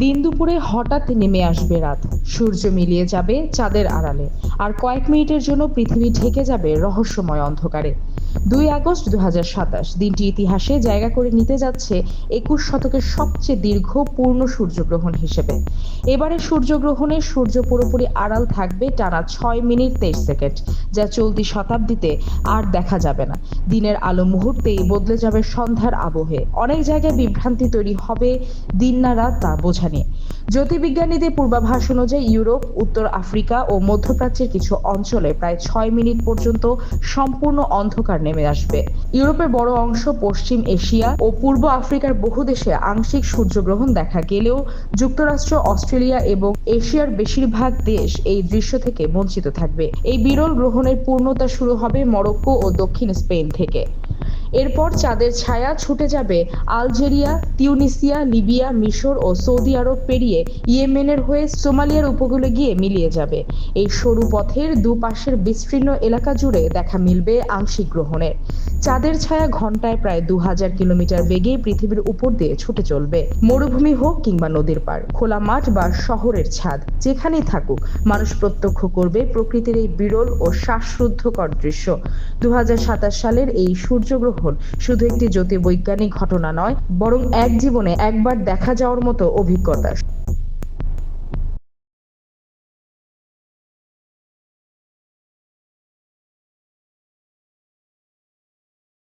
দিন দুপুরে হঠাৎ নেমে আসবে রাত। সূর্য মিলিয়ে যাবে চাঁদের আড়ালে। আর কয়েক মিনিটের জন্য পৃথিবী ঢেকে যাবে রহস্যময় অন্ধকারে। দুই আগস্ট দু দিনটি ইতিহাসে জায়গা করে নিতে যাচ্ছে একুশ শতকের সবচেয়ে দীর্ঘ পূর্ণ সূর্যগ্রহণ হিসেবে। এবারে সূর্যগ্রহণে সূর্য পুরোপুরি আড়াল থাকবে টানা ছয় মিনিট তেইশ সেকেন্ড, যা চলতি শতাব্দীতে আর দেখা যাবে না। দিনের আলো মুহূর্তেই বদলে যাবে সন্ধ্যার আবহে। অনেক জায়গায় বিভ্রান্তি তৈরি হবে দিন না রাত, তা বোঝা জ্যোতির্বিজ্ঞানীদের পূর্বাভাস অনুযায়ী ইউরোপ, উত্তর আফ্রিকা ও মধ্যপ্রাচ্যের কিছু অঞ্চলে প্রায় ছয় মিনিট পর্যন্ত সম্পূর্ণ অন্ধকার নেমে আসবে। ইউরোপের বড় অংশ পশ্চিম এশিয়া ও পূর্ব আফ্রিকার বহু দেশে আংশিক সূর্যগ্রহণ দেখা গেলেও যুক্তরাষ্ট্র, অস্ট্রেলিয়া এবং এশিয়ার বেশিরভাগ দেশ এই দৃশ্য থেকে বঞ্চিত থাকবে। এই বিরল গ্রহণের পূর্ণতা শুরু হবে মরক্কো ও দক্ষিণ স্পেন থেকে। এরপর চাঁদের ছায়া ছুটে যাবে আলজেরিয়া, তিউনিসিয়া, লিবিয়া, মিশর ও সৌদি আরব পেরিয়ে ইয়েমেনের হয়ে সোমালিয়ার উপকূলে গিয়ে মিলিয়ে যাবে। এই সরু পথের দুপাশের বিস্তীর্ণ এলাকা জুড়ে দেখা মিলবে আংশিক গ্রহণের। চাঁদের ছায়া ঘন্টায় প্রায় দু হাজার কিলোমিটার বেগে পৃথিবীর উপর দিয়ে ছুটে চলবে। মরুভূমি হোক কিংবা নদীর পাড়, খোলা মাঠ বা শহরের ছাদ, যেখানেই থাকুক, মানুষ প্রত্যক্ষ করবে প্রকৃতির এই বিরল ও শ্বাসরুদ্ধকর দৃশ্য। দু হাজার সাতাশ সালের এই সূর্যগ্রহণ শুধু একটি জ্যোতির্বৈজ্ঞানিক ঘটনা নয় বরং এক জীবনে একবার দেখা যাওয়ার মতো অভিজ্ঞতা।